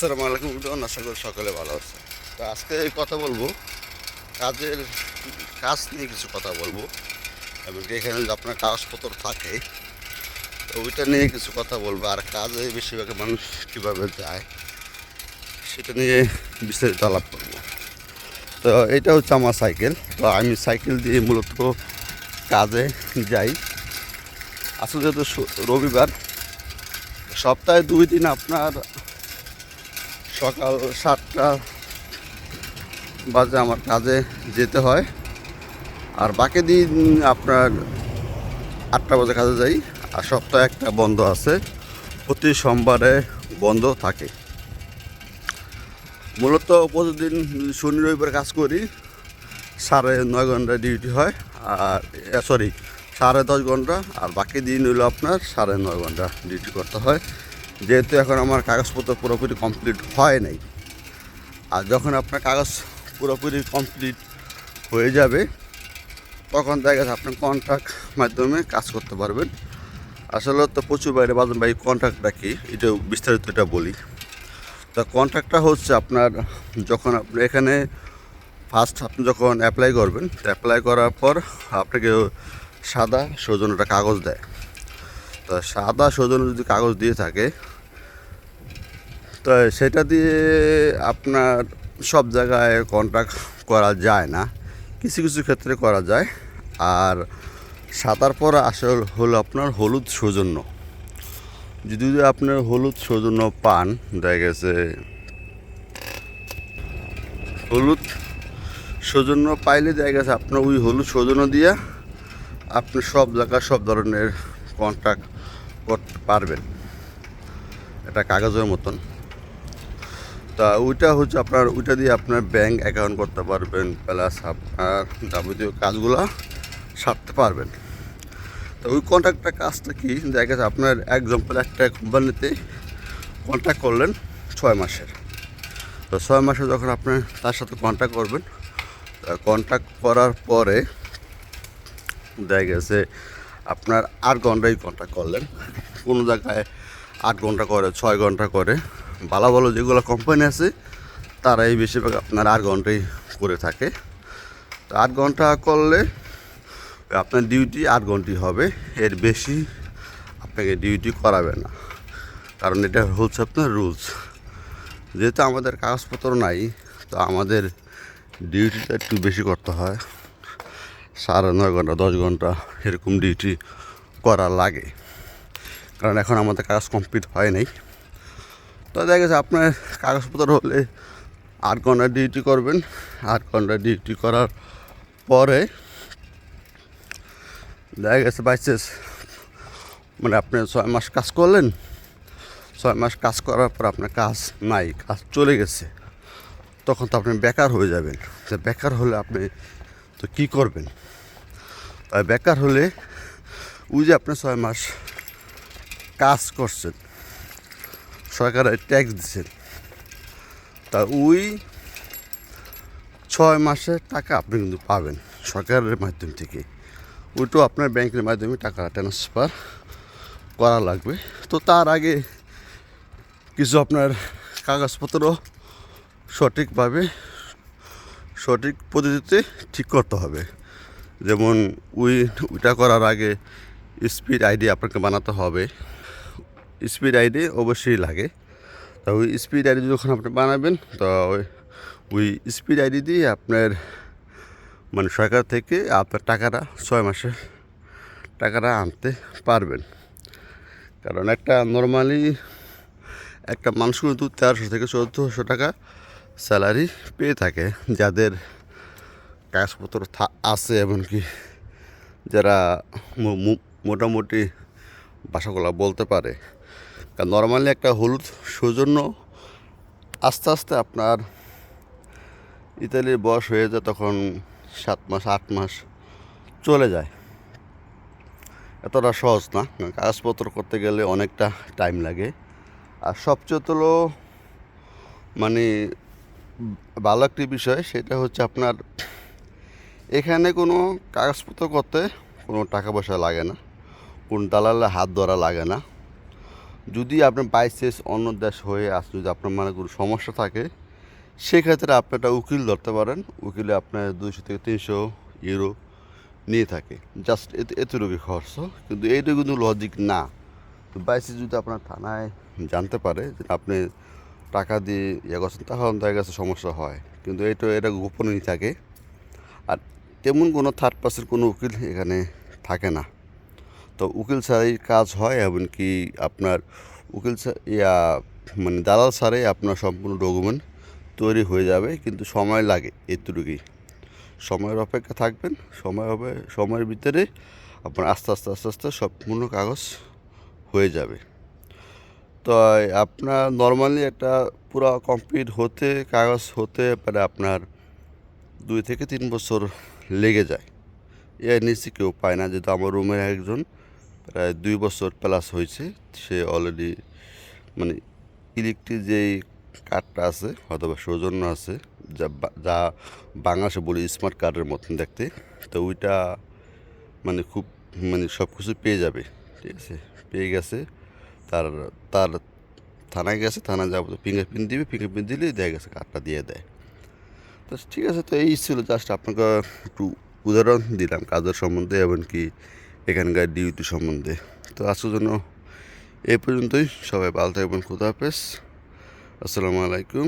আসসালামু আলাইকুম উদন আশা করি সকলে ভালো আছে তো আজকে এই কথা বলব, কাজের কাজ নিয়ে কিছু কথা বলব। এবং এখানে আপনার কাগজপত্র থাকে, তো ওইটা নিয়ে কিছু কথা বলব। আর কাজে বেশিরভাগ মানুষ কীভাবে যায়, সেটা নিয়ে বিস্তারিত আলাপ করব। তো এটা হচ্ছে আমার সাইকেল। তো আমি সাইকেল দিয়ে মূলত কাজে যাই। আসলে যেহেতু রবিবার, সপ্তাহে দুই দিন আপনার সকাল সাতটা বাজে আমার কাজে যেতে হয়। আর বাকি দিন আপনার আটটা বাজে কাজে যাই, আর সপ্তাহে একটা বন্ধ আছে। প্রতি সোমবারে বন্ধ থাকে। মূলত প্রতিদিন শনি, রবিবার কাজ করি। সাড়ে নয় ঘণ্টা ডিউটি হয়, আর সরি সাড়ে দশ ঘণ্টা, আর বাকি দিন হলো আপনার সাড়ে নয় ঘণ্টা ডিউটি করতে হয়। যেহেতু এখন আমার কাগজপত্র পুরোপুরি কমপ্লিট হয় নাই, আর যখন আপনার কাগজ পুরোপুরি কমপ্লিট হয়ে যাবে, তখন দেখা গেছে আপনার কন্ট্রাক্ট মাধ্যমে কাজ করতে পারবেন। আসলে তো প্রচুর বাইরে বাজন ভাই কন্ট্রাক্টটা কি? এটা বিস্তারিত এটা বলি। তা কন্ট্রাক্টটা হচ্ছে আপনার যখন আপনি এখানে ফার্স্ট আপনি যখন অ্যাপ্লাই করবেন অ্যাপ্লাই করার পর আপনাকে সাদা সৌজন্যটা কাগজ দেয়। তো সাদা সৌজন্য যদি কাগজ দিয়ে থাকে, তো সেটা দিয়ে আপনার সব জায়গায় কন্ট্রাক্ট করা যায় না। কিছু কিছু ক্ষেত্রে করা যায়। আর সাঁতার পর আসল হলো আপনার হলুদ সৌজন্য। যদি আপনার হলুদ সৌজন্য পান, দেখা গেছে হলুদ সৌজন্য পাইলে দেখা গেছে আপনার ওই হলুদ সৌজন্য দিয়ে আপনি সব জায়গায় সব ধরনের কন্ট্রাক্ট করতে পারবেন। এটা কাগজের মতন। তা ওইটা হচ্ছে আপনার, ওইটা দিয়ে আপনার ব্যাংক অ্যাকাউন্ট করতে পারবেন প্লাস আপনার যাবতীয় কাজগুলো সারতে পারবেন। তো ওই কন্ট্রাক্টটা কাজটা কি? দেখা গেছে আপনার এক্সাম্পল একটা কোম্পানিতে কন্ট্যাক্ট করলেন ছয় মাসের। তো ছয় মাসে যখন আপনি তার সাথে কন্ট্যাক্ট করবেন কন্ট্যাক্ট করার পরে দেখা গেছে আপনার আট ঘন্টাই কন্ট্যাক্ট করলেন। কোনো জায়গায় আট ঘণ্টা করে, ছয় ঘণ্টা করে। ভালো ভালো যেগুলো কোম্পানি আছে, তারাই বেশিরভাগ আপনার আট ঘন্টাই করে থাকে। তো আট ঘণ্টা করলে আপনার ডিউটি আট ঘন্টাই হবে। এর বেশি আপনাকে ডিউটি করাবে না। কারণ এটা হচ্ছে আপনার রুলস যেহেতু আমাদের কাগজপত্র নাই, তো আমাদের ডিউটিটা একটু বেশি করতে হয়। সাড়ে নয় ঘণ্টা, দশ ঘণ্টা এরকম ডিউটি করা লাগে। কারণ এখন আমাদের কাজ কমপ্লিট হয় নাই। তো দেখা গেছে আপনার কাগজপত্র হলে আট ঘণ্টা ডিউটি করবেন। আট ঘণ্টা ডিউটি করার পরে দেখা গেছে বাইচেস মানে আপনি ছয় মাস কাজ করলেন। ছয় মাস কাজ করার পর আপনার কাজ নাই, কাজ চলে গেছে। তখন তো আপনি বেকার হয়ে যাবেন। বেকার হলে আপনি তো কী করবেন? তাই বেকার হলে ওই যে আপনি ছয় মাস কাজ করছেন সরকারের ট্যাক্স দিচ্ছেন, তা ওই ছয় মাসের টাকা আপনি কিন্তু পাবেন সরকারের মাধ্যম থেকে। ওইটাও আপনার ব্যাংকের মাধ্যমে টাকা ট্রান্সফার করা লাগবে। তো তার আগে কিছু আপনার কাগজপত্র সঠিকভাবে সঠিক পদ্ধতিতে ঠিক করতে হবে। যেমন উই ওইটা করার আগে স্পিড আইডি আপনাকে বানাতে হবে। স্পিড আইডি অবশ্যই লাগে। তা ওই স্পিড আইডি যখন আপনি বানাবেন, তো ওই ওই স্পিড আইডি দিয়ে আপনার মানে সরকার থেকে আপনার টাকাটা ছয় মাসে টাকাটা আনতে পারবেন। কারণ একটা নর্মালি একটা মানুষ কিন্তু তেরোশো থেকে চোদ্দোশো টাকা স্যালারি পেয়ে থাকে। যাদের কাগজপত্র আছে এমনকি যারা মোটামুটি ভাষাগুলো বলতে পারে। কারণ নর্মালি একটা হলুদ সৌজন্য আস্তে আস্তে আপনার ইতালির বয়স হয়ে যায় তখন সাত মাস, আট মাস চলে যায়। এতটা সহজ না। কাগজপত্র করতে গেলে অনেকটা টাইম লাগে। আর সবচেয়ে তো মানে ভালো একটি বিষয়, সেটা হচ্ছে আপনার এখানে কোনো কাগজপত্র করতে কোনো টাকা পয়সা লাগে না, কোন দালালে হাত ধরা লাগে না। যদি আপনার বাইসেস অন্য দেশ হয়ে আসে যদি আপনার মানে কোনো সমস্যা থাকে, সেক্ষেত্রে আপনি একটা উকিল ধরতে পারেন, উকিলে আপনার দুইশো থেকে তিনশো ইউরো নিয়ে থাকে। জাস্ট এতে এতটুকু খরচ, কিন্তু এইটা কিন্তু লজিক না। তো বাইসে যদি আপনার থানায় জানতে পারে যে আপনি টাকা দিয়ে ইয়ে করছেন তখন দেখা কাছে সমস্যা হয়। কিন্তু এটা এটা গোপনেই থাকে। আর তেমন কোনো থার্ড পার্সেন্ট কোনো উকিল এখানে থাকে না। তো উকিল ছাড়াই কাজ হয়, এমনকি আপনার উকিল ইয়া মানে দালাল ছাড়াই আপনার সম্পূর্ণ ডকুমেন্ট তৈরি হয়ে যাবে, কিন্তু সময় লাগে এতটুকুই। সময়ের অপেক্ষা থাকবেন, সময় হবে, সময়ের ভিতরে আপনার আস্তে আস্তে আস্তে আস্তে সম্পূর্ণ কাগজ হয়ে যাবে। তো আপনার নর্মালি একটা পুরো কমপ্লিট হতে, কাগজ হতে পারে আপনার দুই থেকে তিন বছর লেগে যায়। এর নিচে কেউ পায় না, যেহেতু আমার রুমের একজন প্রায় দুই বছর প্লাস হয়েছে, সে অলরেডি মানে ইলেকট্রিক যেই কার্ডটা আছে অথবা সৌজন্য আছে, যা যা বাংলাদেশে বলি স্মার্ট কার্ডের মতন দেখতে, তো ওইটা মানে খুব মানে সব কিছু পেয়ে যাবে, ঠিক আছে? পেয়ে গেছে। তার তার থানায় গেছে, থানায় যাব ফিঙ্গারপ্রিন্ট দিবে ফিঙ্গারপ্রিন্ট দিলেই দেয় গেছে কার্ডটা দিয়ে দেয়। তো ঠিক আছে, তো এই ছিল জাস্ট আপনাকে একটু উদাহরণ দিলাম, কাজের সম্বন্ধে এবং কি এখানকার ডিউটি সম্বন্ধে। তো আজকের জন্য এই পর্যন্তই, সবাই ভালো থাকবেন, খুদা হাফেজ। আসসালামু আলাইকুম।